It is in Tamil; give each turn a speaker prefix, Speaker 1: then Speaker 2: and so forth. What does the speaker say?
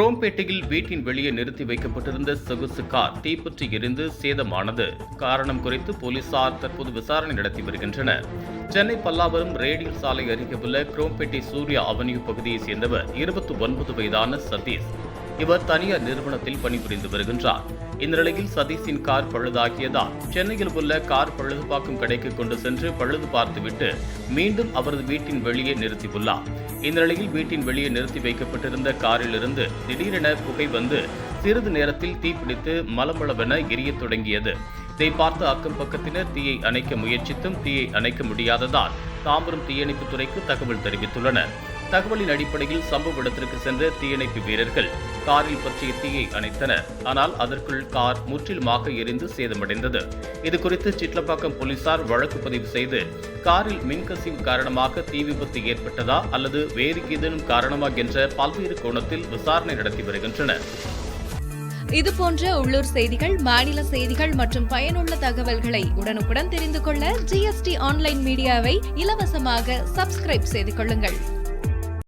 Speaker 1: குரோம்பேட்டையில் வீட்டின் வெளியே நிறுத்தி வைக்கப்பட்டிருந்த சொகுசு கார் தீப்பற்றி எரிந்து சேதமானது. காரணம் குறித்து போலீசார் தற்போது விசாரணை நடத்தி வருகின்றனர். சென்னை பல்லாவரம் ரேடியல் சாலை அருகே உள்ள குரோம்பேட்டை சூர்யா அவென்யூ பகுதியைச் சேர்ந்தவர் இருபத்தி ஒன்பது வயதான சதீஷ். இவர் தனியார் நிறுவனத்தில் பணிபுரிந்து வருகின்றார். இந்நிலையில் சதீஷின் கார் பழுதாகியதால் சென்னையில் உள்ள கார் பழுதுபாக்கும் கடைக்கு கொண்டு சென்று பழுது பார்த்துவிட்டு மீண்டும் அவரது வீட்டின் வெளியே நிறுத்தியுள்ளார். இந்த நிலையில் வீட்டின் வெளியே நிறுத்தி வைக்கப்பட்டிருந்த காரிலிருந்து திடீரென புகை வந்து சிறிது நேரத்தில் தீப்பிடித்து மலமளவென எரியத் தொடங்கியது. இதை பார்த்து அக்கம் பக்கத்தினர் தீயை அணைக்க முயற்சித்தும் தீயை அணைக்க முடியாததால் தாம்பரம் தீயணைப்புத் துறைக்கு தகவல் தெரிவித்துள்ளனர். தகவலின் அடிப்படையில் சம்பவ இடத்திற்கு சென்ற தீயணைப்பு வீரர்கள் காரில் பற்றிய தீயை அணைத்தனர். ஆனால் அதற்குள் கார் முற்றிலுமாக எரிந்து சேதமடைந்தது. இதுகுறித்து சிட்லப்பாக்கம் போலீசார் வழக்கு பதிவு செய்து காரில் மின்கசிவு காரணமாக தீ விபத்து ஏற்பட்டதா அல்லது வேறு ஏதேனும் காரணமா என்ற பல்வேறு கோணத்தில் விசாரணை நடத்தி வருகின்றனர்.
Speaker 2: இது போன்ற உள்ளூர் செய்திகள் மாநில செய்திகள் மற்றும் பயனுள்ள தகவல்களை உடனுக்குடன் தெரிந்து கொள்ள ஜிஎஸ்டி ஆன்லைன் மீடியாவை இலவசமாக சப்ஸ்கிரைப் செய்து கொள்ளுங்கள்.